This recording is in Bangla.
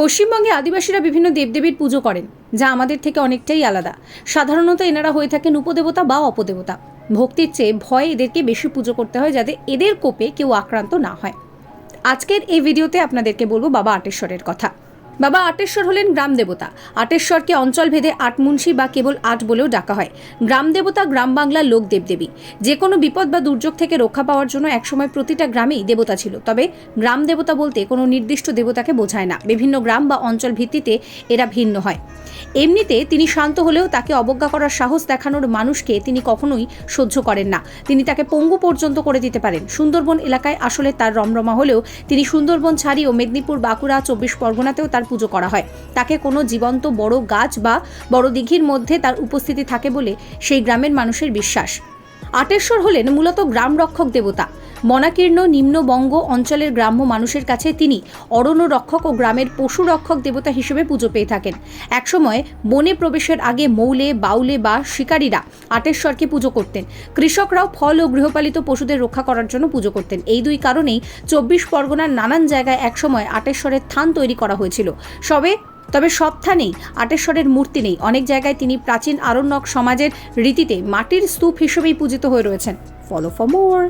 পশ্চিমবঙ্গে আদিবাসীরা বিভিন্ন দেবদেবীর পুজো করেন, যা আমাদের থেকে অনেকটাই আলাদা। সাধারণত এনারা হয়ে থাকেন উপদেবতা বা অপদেবতা। ভক্তির চেয়ে ভয়ে এদেরকে বেশি পুজো করতে হয় যাতে এদের কোপে কেউ আক্রান্ত না হয়। আজকের এই ভিডিওতে আপনাদেরকে বলব বাবা আটেশ্বরের কথা। বাবা আটেশ্বর হলেন গ্রাম দেবতা। আটেশ্বরকে অঞ্চল অঞ্চলভেদে আটমুন্সি বা কেবল আট বলেও ডাকা হয়। গ্রাম দেবতা, গ্রাম বাংলার লোক দেবদেবী। যে কোনো বিপদ বা দুর্যোগ থেকে রক্ষা পাওয়ার জন্য একসময় প্রতিটা গ্রামেই দেবতা ছিল। তবে গ্রাম দেবতা বলতে কোনো নির্দিষ্ট দেবতাকে বোঝায় না। বিভিন্ন গ্রাম বা অঞ্চল ভিত্তিতে এরা ভিন্ন হয়। এমনিতে তিনি শান্ত হলেও তাকে অবজ্ঞা করার সাহস দেখানোর মানুষকে তিনি কখনোই সহ্য করেন না। তিনি তাকে পঙ্গু পর্যন্ত করে দিতে পারেন। সুন্দরবন এলাকায় আসলে তার রমরমা হলেও তিনি সুন্দরবন ছাড়িয়েও মেদিনীপুর, বাঁকুড়া, চব্বিশ পরগনাতেও তার পুজো করা হয়। তাকে কোনো জীবন্ত বড় গাছ বা বড় দিঘির মধ্যে তার উপস্থিতি থাকে বলে সেই গ্রামের মানুষের বিশ্বাস। আটেশ্বর হলেন মূলত গ্রাম রক্ষক দেবতা। মনাকীর্ণ, নিম্নবঙ্গ অঞ্চলের গ্রাম্য মানুষের কাছে তিনি অরণ্য রক্ষক ও গ্রামের পশু রক্ষক দেবতা হিসেবে পুজো পেয়ে থাকেন। একসময় বনে প্রবেশের আগে মৌলে, বাউলে বা শিকারীরা আটেশ্বরকে পুজো করতেন। কৃষকরাও ফল ও গৃহপালিত পশুদের রক্ষা করার জন্য পুজো করতেন। এই দুই কারণেই চব্বিশ পরগনার নানান জায়গায় একসময় আটেশ্বরের থান তৈরি করা হয়েছিল। সবে তবে সব থানেই আটেশ্বরের মূর্তি নেই। অনেক জায়গায় তিনি প্রাচীন আরণ্যক সমাজের রীতিতে মাটির স্তূপ হিসেবেই পূজিত হয়ে রয়েছেন। Follow for more